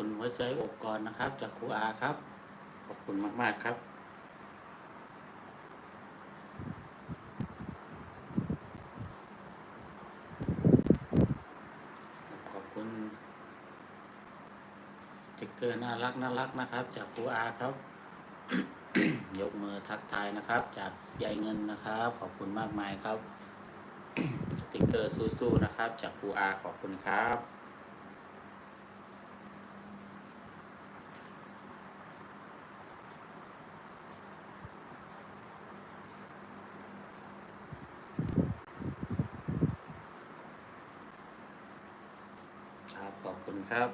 คุณหัวใจอกก่อนนะครับ จากครูอาครับ ขอบคุณมาก ๆ ครับขอบคุณสติกเกอร์น่ารักน่ารักนะครับ จากครูอาครับ ยกมือทักทายนะครับ จากยายเงินนะครับ ขอบคุณมากมายครับ สติกเกอร์สู้ๆนะครับ จากครูอาขอบคุณครับขอบ ครับ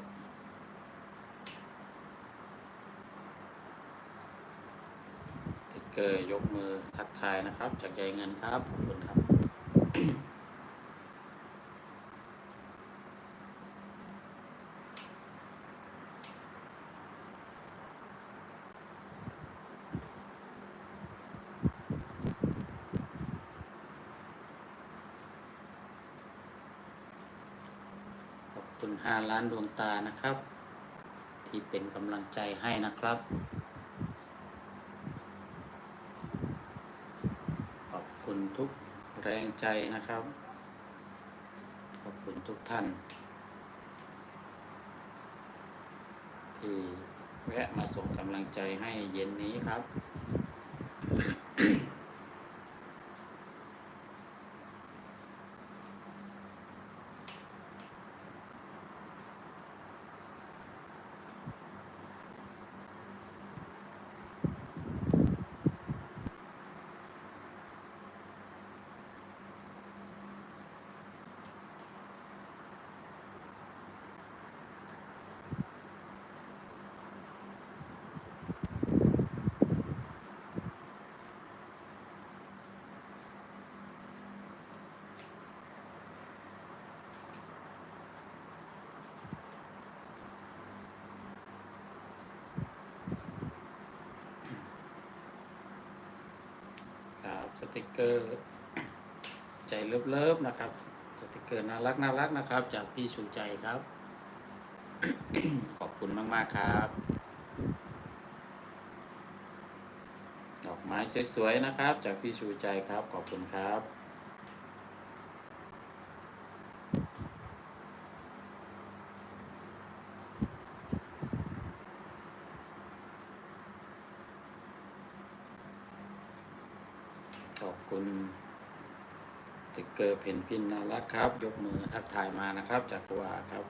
สติกเกอร์ยกมือทักทายนะครับ จากใจเงินครับขอบคุณครับ ขอบคุณห้าล้านดวงตานะครับ ที่เป็นกำลังใจให้นะครับ ขอบคุณทุกแรงใจนะครับ ขอบคุณทุกท่าน ที่แวะมาส่งกำลังใจให้เย็นนี้ครับ สติกเกอร์ ใจเลิฟๆนะครับ สติกเกอร์น่ารักน่ารักนะครับ จากพี่ชูใจครับ ขอบคุณมากๆครับ ดอกไม้สวยๆนะครับ จากพี่ชูใจครับ ขอบคุณครับ อบคุณสติกเกอร์เพนกินน่ารักครับ ยกมือทักทายมานะครับ จากกัวาครับ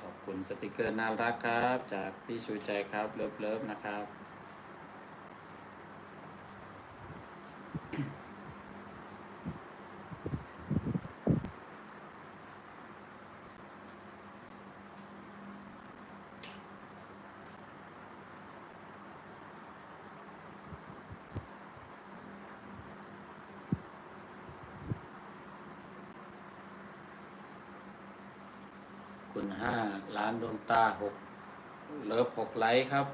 ขอบคุณสติกเกอร์น่ารักครับ จากพี่ชูใจครับ เลิฟเลิฟนะครับ คุณห้าล้านดวงตาหกเลิฟหกไลค์ครับ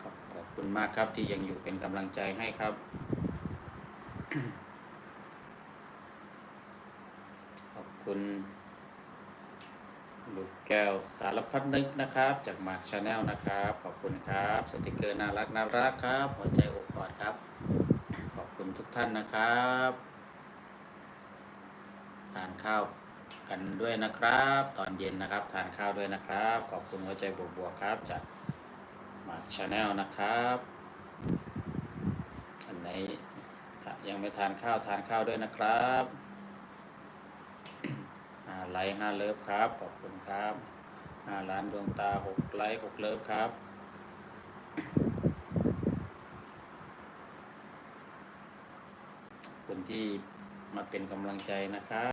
ขอบขอบคุณมากครับที่ยังอยู่เป็นกำลังใจให้ครับ ขอบคุณลูกแก้วสารพัดนึกนะครับ จากมาร์คชาแนลนะครับ ขอบคุณครับ สติกเกอร์น่ารักน่ารักครับหัวใจอกกอดครับ ขอบคุณทุกท่านนะครับทานข้าว กันด้วยนะครับ ตอนเย็นนะครับทานข้าวด้วยนะครับ ขอบคุณหัวใจบวกๆครับจากมาร์คชาแนลนะครับอันไหนยังไม่ทานข้าวทานข้าวด้วยนะครับห้าไลค์ห้าเลิฟครับ ขอบคุณครับห้าล้านดวงตาหกไลค์หกเลิฟครับคนที่มาเป็นกำลังใจนะครับ